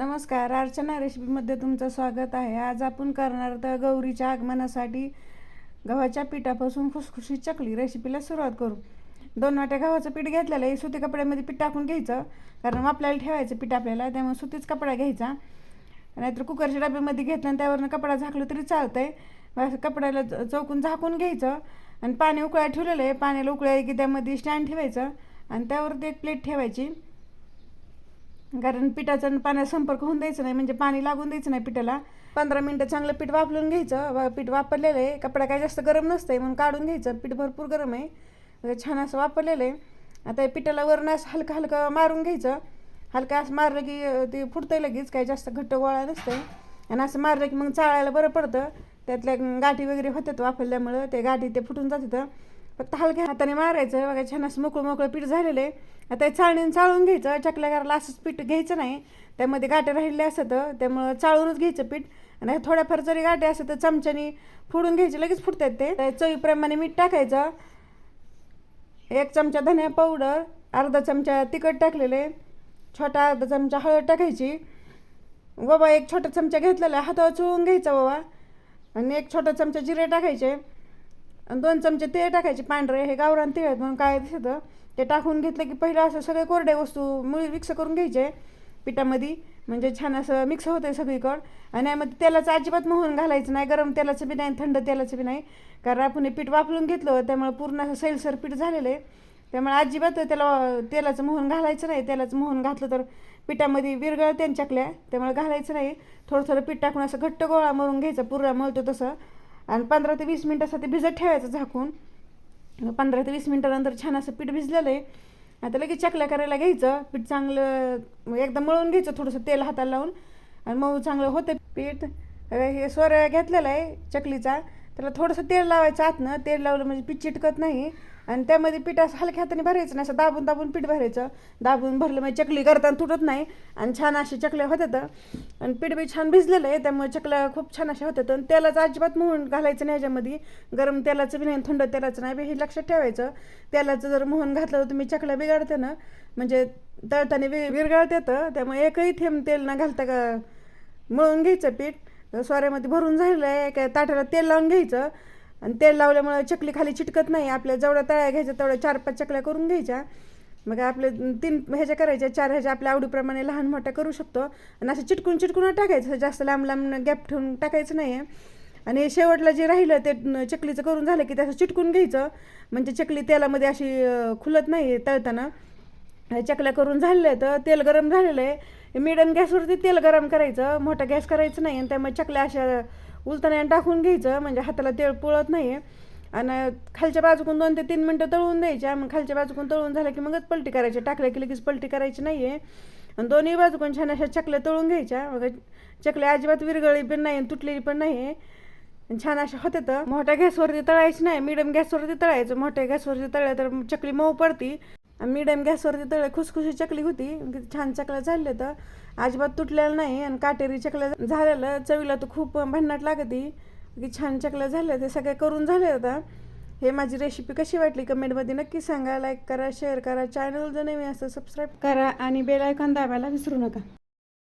नमस्कार अर्चना रेसिपीमध्ये तुमचं स्वागत आहे. आज आपण करणार तर गौरीच्या आगमनासाठी गव्हाच्या पिठापासून खुसखुशी चकली रेसिपीला सुरुवात करू. दोन वाट्या गव्हाचं पीठ घेतलेलं आहे. सुती कपड्यामध्ये पीठ टाकून घ्यायचं. कारण आपल्याला ठेवायचं पीठ आपल्याला त्यामुळे सुतीच कपडा घ्यायचा. नाहीतर कुकरच्या डब्यामध्ये घेतलं आणि त्यावरनं कपडा झाकलं तरी चालतंय. असं कपड्याला च- चौकून झाकून घ्यायचं आणि पाणी उकळायला ठेवलेलं आहे. पाण्याला उकळायला की त्यामध्ये स्टँड ठेवायचं आणि त्यावरती एक प्लेट ठेवायची. कारण पिठाचा पाण्यात पाण्याचा संपर्क होऊन द्यायचं नाही म्हणजे पाणी लागून द्यायचं नाही पिठाला. पंधरा मिनटं चांगलं पीठ वापरून घ्यायचं पीठ वापरलेलं आहे कपडा काय जास्त गरम नसतंय म्हणून काढून घ्यायचं पीठ भरपूर गरम आहे. म्हणजे छान असं वापरलेलं आहे. आता पिठाला वरण असं हलकं हलकं मारून घ्यायचं. हलकं असं मारलं की ते फुटतं लगेच काही जास्त घट्ट गोळा नसतंय. आणि असं मारलं की मग चाळायला बरं पडतं. त्यातल्या गाठी वगैरे होतात वापरल्यामुळं ते गाठी ते फुटून जातात. फक्त हलक्या हाताने मारायचं. बघा छान असं मोकळं मोकळं पीठ झालेलं आहे. आता चाळणीनं चाळून घ्यायचं. चकल्या असंच पीठ घ्यायचं नाही. त्यामध्ये गाठे राहिलेले असतं त्यामुळं चाळूनच घ्यायचं पीठ. आणि थोड्याफार जरी गाठे असतं तर चमच्याने फोडून घ्यायचे. लगेच फुटतात ते. त्या चवीप्रमाणे मीठ टाकायचं. एक चमचा धनिया पावडर अर्धा चमचा तिखट टाकलेले छोटा अर्धा चमचा हळद टाकायची. बाबा एक छोटा चमचा घेतलेला हातावर चुळून घ्यायचा बाबा. आणि एक छोटा चमचा जिरे टाकायचे. आणि दोन चमचे तेल टाकायचे पांढरे हे गावरान तेल आहेत म्हणून काय दिसतं? ते टाकून घेतलं की पहिलं असं सगळे कोरड्या वस्तू मुळी मिक्स करून घ्यायचे पिठामध्ये. म्हणजे छान असं मिक्स होतं आहे सगळीकडं. आणि यामध्ये तेलाचं अजिबात मोहन घालायचं नाही गरम तेलाचं बी नाही थंड तेलाचं बी नाही. कारण आपण हे पीठ वापरून घेतलं त्यामुळे पूर्ण असं सैलसर पीठ झालेलं आहे. त्यामुळे अजिबात त्याला तेलाचं मोहन घालायचं नाही. तेलाचं मोहन घातलं तर पिठामध्ये विरगळ त्यांच्याकल्या त्यामुळे घालायचं नाही. थोडं थोडं पीठ टाकून असं घट्ट गोळा मरून घ्यायचा पुरा मळतो तसं. आणि पंधरा ते वीस मिनटासाठी भिजत ठेवायचं झाकून. पंधरा ते वीस मिनटानंतर छान असं पीठ भिजलेलं आहे. आता लगेच चकल्या करायला घ्यायचं. पीठ चांगलं एकदम मळून घ्यायचं थोडंसं तेल हाताला लावून. आणि मऊ चांगलं होतं पीठ. हे सोऱ्या घेतलेला आहे चकलीचा. त्याला थोडंसं तेल लावायचं आतनं. तेल लावलं म्हणजे पीठ चिटकत नाही. आणि त्यामध्ये पीठ असं हलक्या हाताने भरायचं नाही असं दाबून दाबून पीठ भरायचं. दाबून भरलं म्हणजे चकली करताना तुटत नाही. आणि छान अशी चकल्या होतात आणि पीठ बी छान भिजलेलं आहे त्यामुळे चकल्या खूप छान अशा होतात आणि तेलाचं अजिबात मोहन घालायचं नाही ह्याच्यामध्ये गरम तेलाचं बी नाही थंड तेलाचं नाही बी हे लक्षात ठेवायचं. तेलाचं जर मोहन घातलं तर तुम्ही चकल्या बिघडते ना. म्हणजे तळताना वि विरघळत येतं त्यामुळे एकही थेंब तेल न घालता का मळून घ्यायचं पीठ. सोऱ्यामध्ये भरून झालेलं आहे काय ताटाला तेल लावून घ्यायचं. आणि तेल लावल्यामुळे चकली खाली चिटकत नाही आपल्या जेवढ्या तळ्या घ्यायच्या तेवढ्या चार पाच चकल्या करून घ्यायच्या. मग आपले तीन ह्याच्या करायच्या चार ह्याच्या आपल्या आवडीप्रमाणे लहान मोठ्या करू शकतो. आणि असं चिटकून चिटकून टाकायचं जास्त लांब लांब गॅप ठेवून टाकायचं नाही आहे आणि शेवटला जे राहिलं ते चकलीचं करून झालं की त्याचं चिटकून घ्यायचं. म्हणजे चकली तेलामध्ये अशी खुलत नाही तळताना. हे चकल्या करून झालेल्या तर तेल गरम झालेलं आहे. मिडन गॅसवरती तेल गरम करायचं मोठा गॅस करायचं नाही आणि त्यामुळे चकल्या अशा उलताना टाकून घ्यायचं म्हणजे हाताला तेल पुळत नाही आणि खालच्या बाजूकून दोन ते तीन मिनटं तळून द्यायच्या मग खालच्या बाजूकून तळून झालं की मगच पलटी करायची. टाकल्या की लगेच पलटी करायची नाही आहे आणि दोन्ही बाजूकून छान अशा चकल्या तळून घ्यायच्या. मग चकल्या अजिबात विरगळी पण नाही आणि तुटलेली पण नाही आहे आणि छान अशा होते तर. मोठ्या गॅसवरती तळायची नाही मिडियम गॅसवरती तळायचं. मोठ्या गॅसवरती तळल्या तर चकली मऊ पडती. मिडियम गॅसवरती तळ खुसखुशी चकली होती. छान चकल्या झाल्या तर अजिबात तुटलेलं नाही आणि काटेरी चकल्या झालेलं चवीला तर खूप भन्नाट लागती. की छान चकल्या झाल्या. ते सगळे करून झाले आता हे माझी रेसिपी कशी वाटली कमेंटमध्ये नक्की सांगा. लाईक करा शेअर करा. चॅनल जर नवीन असतं सबस्क्राईब करा आणि बेल आयकॉन दाबायला विसरू नका.